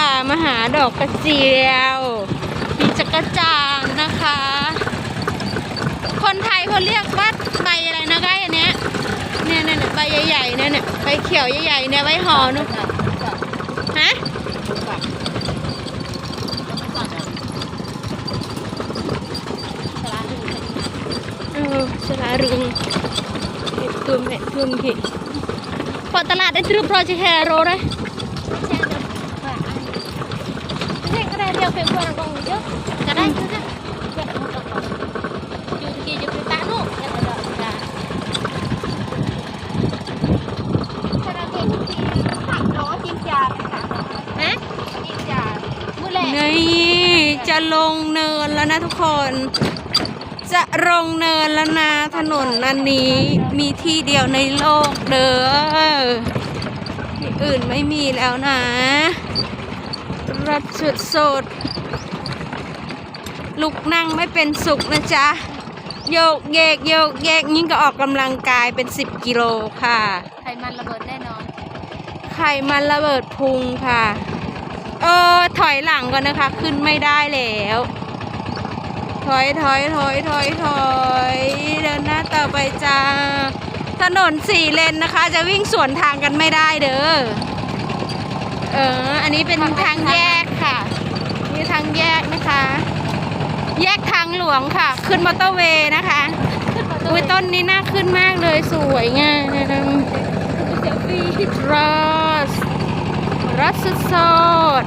ป่ามหาดอกกระเจียว มีจักรจานนะคะ คนไทยเขาเรียกว่าใบอะไรนะไก้อันเนี้ยเนี่ยเนี่ยเนี่ยใบใหญ่ๆเนี่ยเนี่ยใบเขียวใหญ่ๆเนี่ยใบหอนุฮะเออสลารึงตุ่มเห็ดตุ่มผิดพอตลาดได้ตรึบรอจะแฮโรเลย ពេលគួររកងយើងะได้นี่จะลงเนินแล้วนะทุกคน จะลงเนินแล้วนะถนนอันนี้มีที่เดียวในโลกเด้ออื่นไม่มีแล้วนะ รัดสุดสดลุกนั่งไม่เป็นสุขนะจ๊ะ โยกเยกโยกเยกยิ่งก็ออกกำลังกายเป็น 10 กิโลค่ะ ไขมันระเบิดแน่นอน ไขมันระเบิดพุงค่ะ เออ ถอยหลังก่อนนะคะ ขึ้นไม่ได้แล้ว ถอยถอยถอยถอยถอยเดินหน้าต่อไปจ้าถนนสี่เลนนะคะ จะวิ่งสวนทางกันไม่ได้เด้อ เออ อันนี้เป็นทางแยกค่ะ นี่ทางแยกนะคะ แยกทางหลวงค่ะ ขึ้นมอเตอร์เวย์นะคะขึ้นมาอุ้ยต้นนี้น่าขึ้นมากเลยสวยงามเซลฟี่รัสรัสสด